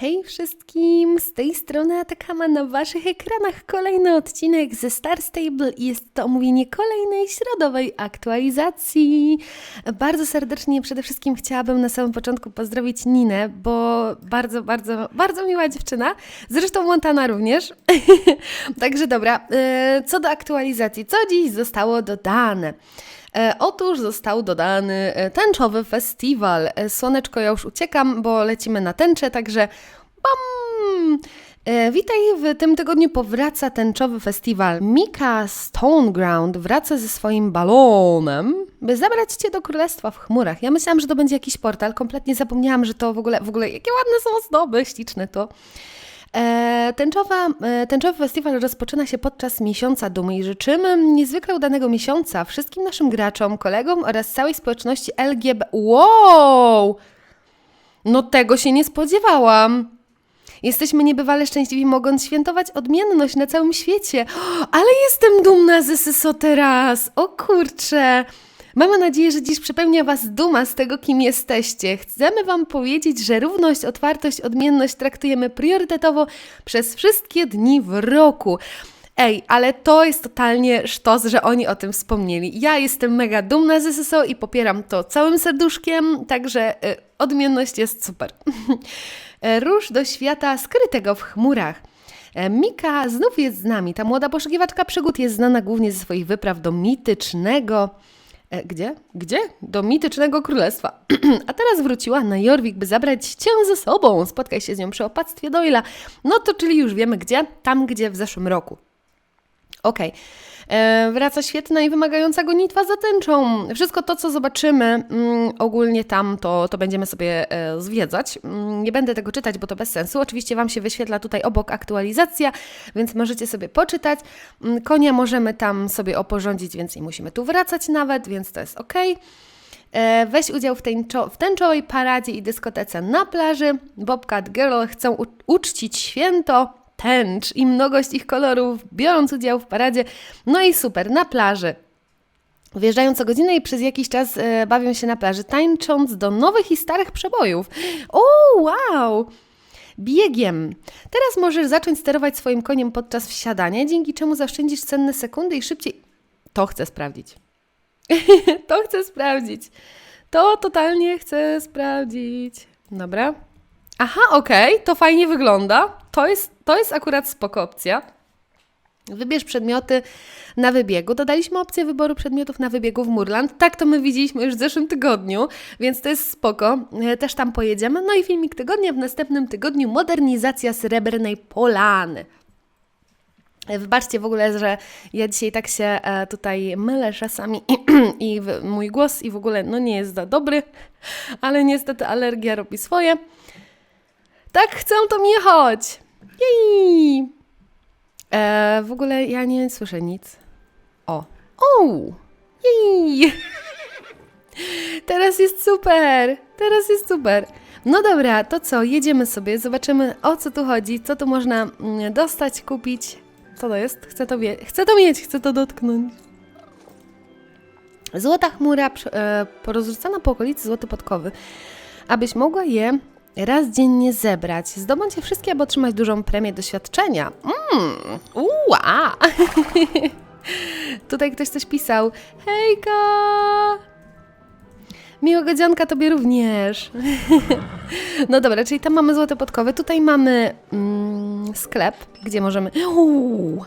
Hej wszystkim, z tej strony Atakama na waszych ekranach kolejny odcinek ze Star Stable i jest to omówienie kolejnej środowej aktualizacji. Bardzo serdecznie przede wszystkim chciałabym na samym początku pozdrowić Ninę, bo bardzo, bardzo, bardzo miła dziewczyna, zresztą Montana również. Także dobra, e, co do aktualizacji, co dziś zostało dodane? E, Otóż został dodany e, tęczowy festiwal. E, Słoneczko, ja już uciekam, bo lecimy na tęczę, także bam! Witaj, w tym tygodniu powraca tęczowy festiwal. Mika Stoneground wraca ze swoim balonem, by zabrać Cię do Królestwa w chmurach. Ja myślałam, że to będzie jakiś portal, kompletnie zapomniałam, że to w ogóle, w ogóle jakie ładne są ozdoby, śliczne to. E, Tęczowa, e, tęczowy festiwal rozpoczyna się podczas miesiąca dumy i życzymy niezwykle udanego miesiąca wszystkim naszym graczom, kolegom oraz całej społeczności LGB. Wow! No tego się nie spodziewałam. Jesteśmy niebywale szczęśliwi, mogąc świętować odmienność na całym świecie. Ale jestem dumna z SSO teraz! O kurczę! Mamy nadzieję, że dziś przepełnia Was duma z tego, kim jesteście. Chcemy Wam powiedzieć, że równość, otwartość, odmienność traktujemy priorytetowo przez wszystkie dni w roku. Ej, ale to jest totalnie sztos, że oni o tym wspomnieli. Ja jestem mega dumna z SSO i popieram to całym serduszkiem, także y, odmienność jest super. E, Rusz do świata skrytego w chmurach. E, Mika znów jest z nami. Ta młoda poszukiwaczka przygód jest znana głównie ze swoich wypraw do mitycznego. E, Gdzie? Gdzie? Do mitycznego królestwa. A teraz wróciła na Jorvik, by zabrać cię ze sobą. Spotkaj się z nią przy opactwie Doyla. No to czyli już wiemy gdzie? Tam, gdzie w zeszłym roku. Okej. E, Wraca świetna i wymagająca gonitwa za tęczą. Wszystko to, co zobaczymy mm, ogólnie tam, to, to będziemy sobie e, zwiedzać. Mm, nie będę tego czytać, bo to bez sensu. Oczywiście Wam się wyświetla tutaj obok aktualizacja, więc możecie sobie poczytać. Mm, konia możemy tam sobie oporządzić, więc nie musimy tu wracać nawet, więc to jest ok. E, Weź udział w, tęczo- w tęczowej paradzie i dyskotece na plaży. Bobcat Girl chcą uczcić święto tęcz i mnogość ich kolorów, biorąc udział w paradzie. No i super, na plaży. Wjeżdżają co godzinę i przez jakiś czas e, bawią się na plaży, tańcząc do nowych i starych przebojów. O, wow! Biegiem. Teraz możesz zacząć sterować swoim koniem podczas wsiadania, dzięki czemu zaoszczędzisz cenne sekundy i szybciej. To chcę sprawdzić. to chcę sprawdzić. To totalnie chcę sprawdzić. Dobra. Aha, okej, to fajnie wygląda. To jest, to jest akurat spoko opcja. Wybierz przedmioty na wybiegu. Dodaliśmy opcję wyboru przedmiotów na wybiegu w Murland. Tak to my widzieliśmy już w zeszłym tygodniu, więc to jest spoko. E, Też tam pojedziemy. No i filmik tygodnia w następnym tygodniu modernizacja Srebrnej Polany. E, Wybaczcie w ogóle, że ja dzisiaj tak się e, tutaj mylę czasami i, i mój głos i w ogóle no nie jest za dobry, ale niestety alergia robi swoje. Tak chcę to jechać! Jej! E, w ogóle ja nie słyszę nic. O. O! Jej! Teraz jest super! Teraz jest super! No dobra, to co? Jedziemy sobie, zobaczymy o co tu chodzi, co tu można mm, dostać, kupić. Co to jest? Chcę to, chcę to mieć, chcę to dotknąć. Złota chmura e, porozrzucana po okolicy złoty podkowy. Abyś mogła je raz dziennie zebrać. Zdobądź je wszystkie, aby otrzymać dużą premię doświadczenia. Mmm, uła! Tutaj ktoś coś pisał. Hejka! Miłego dzionka tobie również. no dobra, czyli tam mamy złote podkowy. Tutaj mamy mm, sklep, gdzie możemy... Uuu,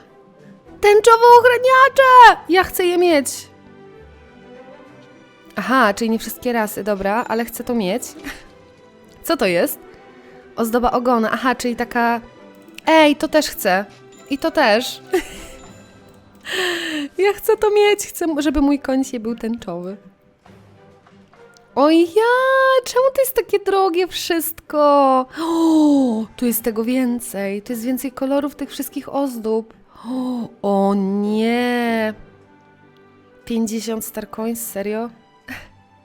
tęczowe ochraniacze! Ja chcę je mieć. Aha, czyli nie wszystkie rasy, dobra, ale chcę to mieć. Co to jest? Ozdoba ogona. Aha, czyli taka. Ej, to też chcę. I to też. ja chcę to mieć. Chcę, żeby mój koń się był tęczowy. Oj ja, czemu to jest takie drogie wszystko? O, tu jest tego więcej. Tu jest więcej kolorów tych wszystkich ozdób. O, o nie. 50 Star Coins, serio?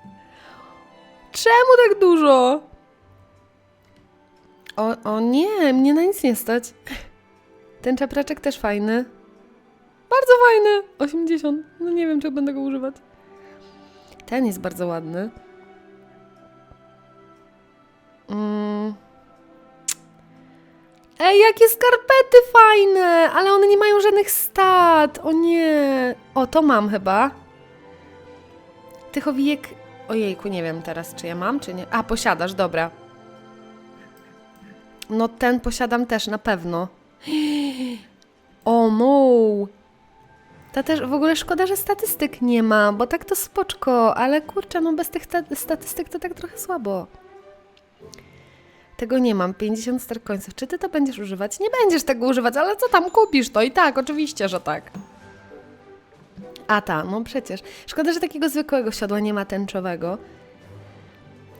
Czemu tak dużo? O, o nie, mnie na nic nie stać. Ten czapraczek też fajny. Bardzo fajny. 80. No nie wiem, czy będę go używać. Ten jest bardzo ładny. Mm. Ej, jakie skarpety fajne! Ale one nie mają żadnych stat. O nie. O, to mam chyba. Tychowijek. Ojejku, nie wiem teraz, czy ja mam, czy nie. A, posiadasz, dobra. No, ten posiadam też na pewno. O, no. To też w ogóle szkoda, że statystyk nie ma, bo tak to spoczko, ale kurczę, no bez tych ta- statystyk to tak trochę słabo. Tego nie mam, 50 star coinsów. Czy ty to będziesz używać? Nie będziesz tego używać, ale co tam kupisz? To i tak, oczywiście, że tak. A ta, no przecież. Szkoda, że takiego zwykłego siodła nie ma tęczowego.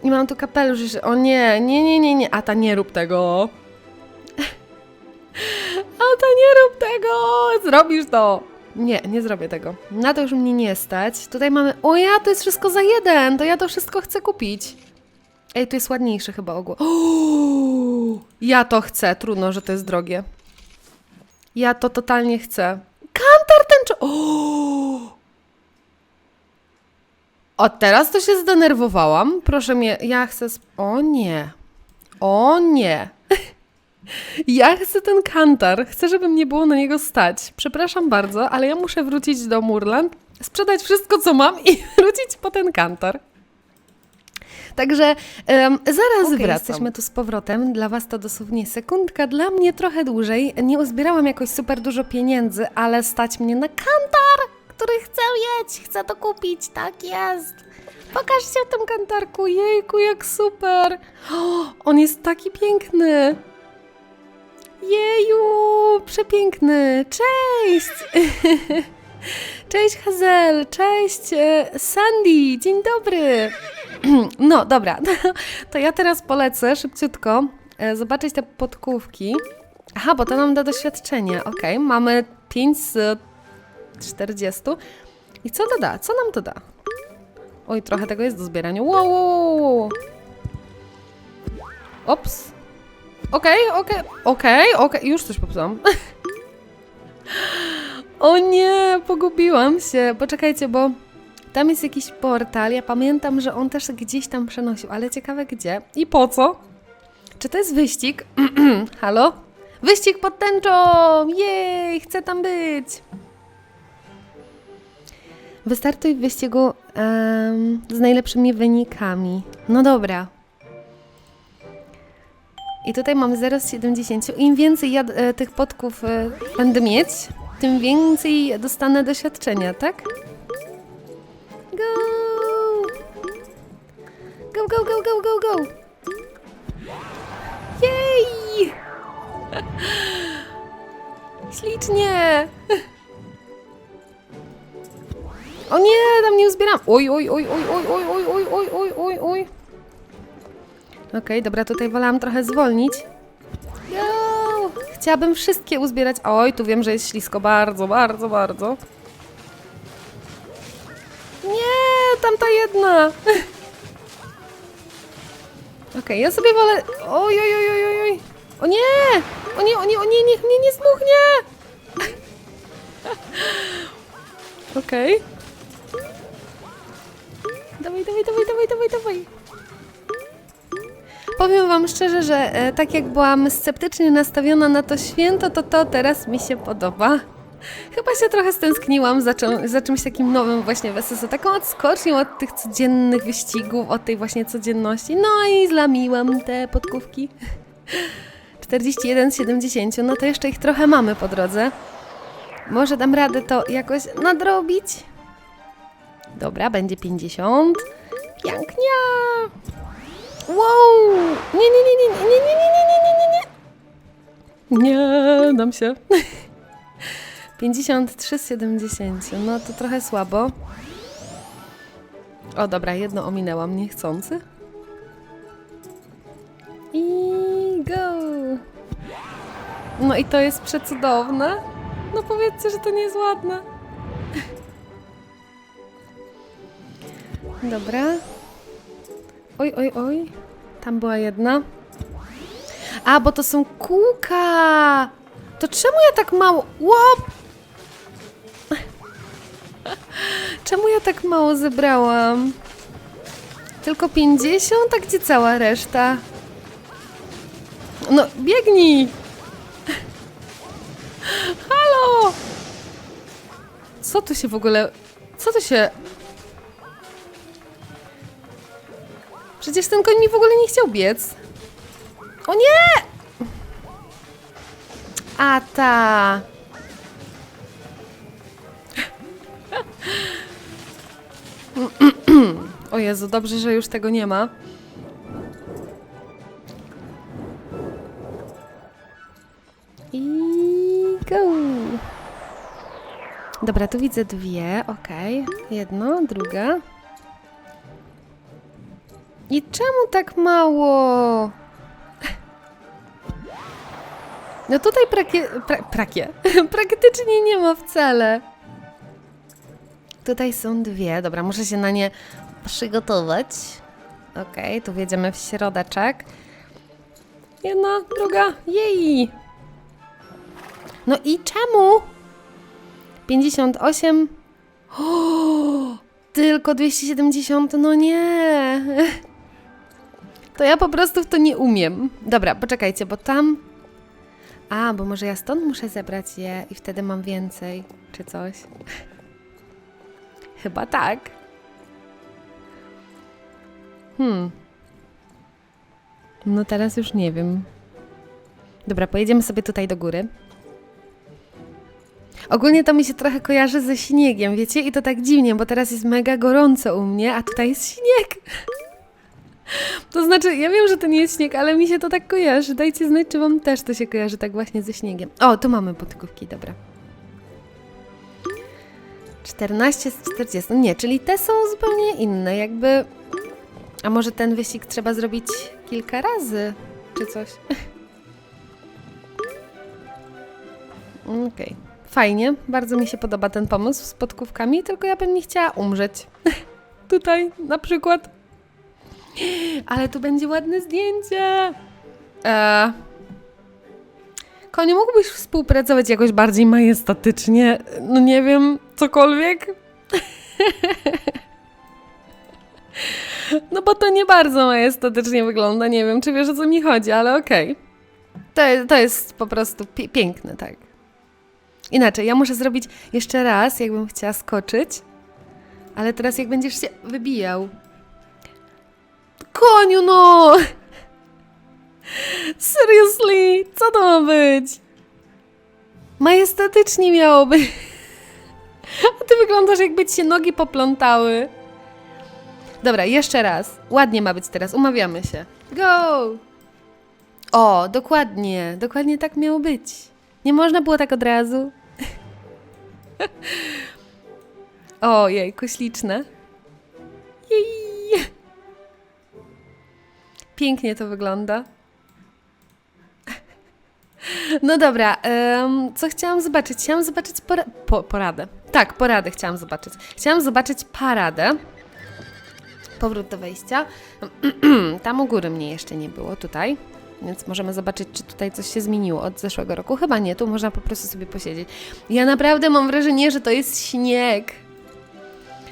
I mam tu kapelusz. O nie, nie, nie, nie, nie. A ta, nie rób tego. A ta, nie rób tego. Zrobisz to. Nie, nie zrobię tego. Na to już mnie nie stać. Tutaj mamy... O ja, to jest wszystko za jeden. To ja to wszystko chcę kupić. Ej, tu jest ładniejszy chyba ogół. Ja to chcę. Trudno, że to jest drogie. Ja to totalnie chcę. Kantar tęczo... O! O, teraz to się zdenerwowałam. Proszę mnie, ja chcę... O nie. O nie. Ja chcę ten kantar. Chcę, żeby mnie było na niego stać. Przepraszam bardzo, ale ja muszę wrócić do Murland, sprzedać wszystko, co mam i wrócić po ten kantar. Także em, zaraz Okej, wracam. Jesteśmy tu z powrotem. Dla Was to dosłownie sekundka, dla mnie trochę dłużej. Nie uzbierałam jakoś super dużo pieniędzy, ale stać mnie na kantar, który chcę mieć. Chcę to kupić, tak jest. Pokażcie w tym kantarku, jejku, jak super. O, on jest taki piękny. Jeju, przepiękny. Cześć. Cześć Hazel, cześć e, Sandy, dzień dobry. No dobra, to ja teraz polecę szybciutko e, zobaczyć te podkówki. Aha, bo to nam da doświadczenie. Okej, mamy 5 z 40. I co to da? Co nam to da? Oj, trochę tego jest do zbierania. Wow, wow, wow. Ops. Okej, okej, okej, okej, już coś popsułam. O nie, pogubiłam się. Poczekajcie, bo tam jest jakiś portal. Ja pamiętam, że on też gdzieś tam przenosił, ale ciekawe gdzie i po co. Czy to jest wyścig? Halo? Wyścig pod tęczą! Jej, chcę tam być! Wystartuj w wyścigu em, z najlepszymi wynikami. No dobra. I tutaj mam 0 z 70. Im więcej ja e, tych podków e, będę mieć, tym więcej dostanę doświadczenia, tak? Go, uzbieram. Oj, oj, oj, oj, oj, oj, oj, oj, oj, oj, oj, oj. Okej, dobra, tutaj wolałam trochę zwolnić. Go! Chciałabym wszystkie uzbierać. Oj, tu wiem, że jest ślisko. Bardzo, bardzo, bardzo. Nie, tamta jedna. Okej, ja sobie wolę... Oj, oj, oj, oj, oj. O nie! O nie, o nie, o nie, niech mnie nie zmuchnie! Okej. Dawaj, dawaj, dawaj, dawaj, dawaj, dawaj. Powiem Wam szczerze, że e, tak jak byłam sceptycznie nastawiona na to święto, to to teraz mi się podoba. Chyba się trochę stęskniłam za, za czymś takim nowym właśnie w SSO, taką odskocznią od tych codziennych wyścigów, od tej właśnie codzienności. No i zlamiłam te podkówki. 41 z 70, no to jeszcze ich trochę mamy po drodze. Może dam radę to jakoś nadrobić? Dobra, będzie 50. Pięknie! Wow! Nie, nie, nie, nie, nie, nie, nie, nie, nie, nie, nie, nie. Dam się. 53 z 70. No to trochę słabo. O dobra, jedno ominęłam niechcący. I go! No i to jest przecudowne. No powiedzcie, że to nie jest ładne. Dobra. Oj, oj, oj. Tam była jedna. A, bo to są kółka! To czemu ja tak mało... Łop! Czemu ja tak mało zebrałam? Tylko 50, a gdzie cała reszta? No, biegnij! Halo! Co tu się w ogóle... Co tu się... Przecież ten koń mi w ogóle nie chciał biec. O nie! A ta... O Jezu, dobrze, że już tego nie ma. I go! Dobra, tu widzę dwie, okej. Jedno, druga. I czemu tak mało? No tutaj prakie, pra, prakie. praktycznie nie ma wcale. Tutaj są dwie. Dobra, muszę się na nie przygotować. Okej, tu wjedziemy w środeczek. Jedna, druga. Jej! No i czemu? 58. O, tylko 270. No nie. To ja po prostu w to nie umiem. Dobra, poczekajcie, bo tam. A, bo może ja stąd muszę zebrać je i wtedy mam więcej, czy coś. Chyba tak. Hmm. No teraz już nie wiem. Dobra, pojedziemy sobie tutaj do góry. Ogólnie to mi się trochę kojarzy ze śniegiem, wiecie? I to tak dziwnie, bo teraz jest mega gorąco u mnie, a tutaj jest śnieg. To znaczy, ja wiem, że to nie jest śnieg, ale mi się to tak kojarzy. Dajcie znać, czy wam też to się kojarzy tak właśnie ze śniegiem. O, tu mamy podkówki, dobra. 14 z 40. Nie, czyli te są zupełnie inne, jakby... A może ten wyścig trzeba zrobić kilka razy, czy coś? Okej. Fajnie, bardzo mi się podoba ten pomysł z podkówkami, tylko ja bym nie chciała umrzeć. Tutaj na przykład. Ale tu będzie ładne zdjęcie. Eee. Koniu, mógłbyś współpracować jakoś bardziej majestatycznie? No nie wiem, cokolwiek? No bo to nie bardzo majestatycznie wygląda, nie wiem, czy wiesz o co mi chodzi, ale okej. To, to jest po prostu pie- piękne, tak. Inaczej, ja muszę zrobić jeszcze raz, jakbym chciała skoczyć. Ale teraz jak będziesz się wybijał. Koniu, no! Seriously, co to ma być? Majestatycznie miało być. A ty wyglądasz jakby ci się nogi poplątały. Dobra, jeszcze raz. Ładnie ma być teraz, umawiamy się. Go! O, dokładnie, dokładnie tak miało być. Nie można było tak od razu. Ojej, śliczne. Jej. Pięknie to wygląda. No dobra, co chciałam zobaczyć? Chciałam zobaczyć pora po poradę. Tak, poradę chciałam zobaczyć. Chciałam zobaczyć paradę. Powrót do wejścia. Tam u góry mnie jeszcze nie było, tutaj. Więc możemy zobaczyć, czy tutaj coś się zmieniło od zeszłego roku. Chyba nie, tu można po prostu sobie posiedzieć. Ja naprawdę mam wrażenie, że to jest śnieg.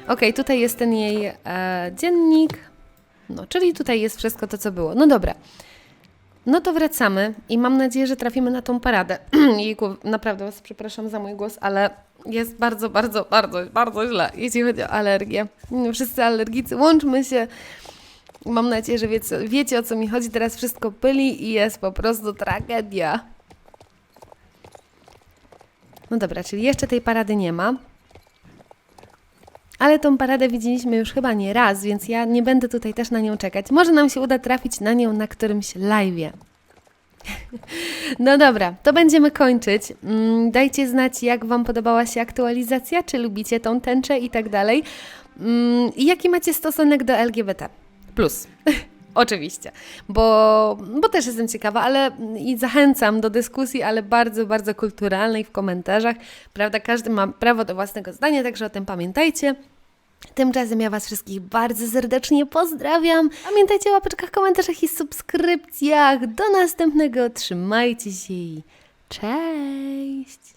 Okej, tutaj jest ten jej e, dziennik. No, czyli tutaj jest wszystko to, co było. No dobra. No to wracamy i mam nadzieję, że trafimy na tą paradę. Jejku, naprawdę was przepraszam za mój głos, ale jest bardzo, bardzo, bardzo, bardzo źle, jeśli chodzi o alergię. Wszyscy alergicy, łączmy się. Mam nadzieję, że wiecie, wiecie o co mi chodzi. Teraz wszystko pyli i jest po prostu tragedia. No dobra, czyli jeszcze tej parady nie ma. Ale tą paradę widzieliśmy już chyba nie raz, więc ja nie będę tutaj też na nią czekać. Może nam się uda trafić na nią na którymś live'ie. No dobra, to będziemy kończyć. Mm, Dajcie znać, jak Wam podobała się aktualizacja, czy lubicie tą tęczę i tak dalej. Mm, I jaki macie stosunek do LGBT? Plus. Oczywiście, bo, bo też jestem ciekawa, ale i zachęcam do dyskusji, ale bardzo, bardzo kulturalnej w komentarzach. Prawda, każdy ma prawo do własnego zdania, także o tym pamiętajcie. Tymczasem ja Was wszystkich bardzo serdecznie pozdrawiam. Pamiętajcie o łapeczkach, komentarzach i subskrypcjach. Do następnego. Trzymajcie się i cześć!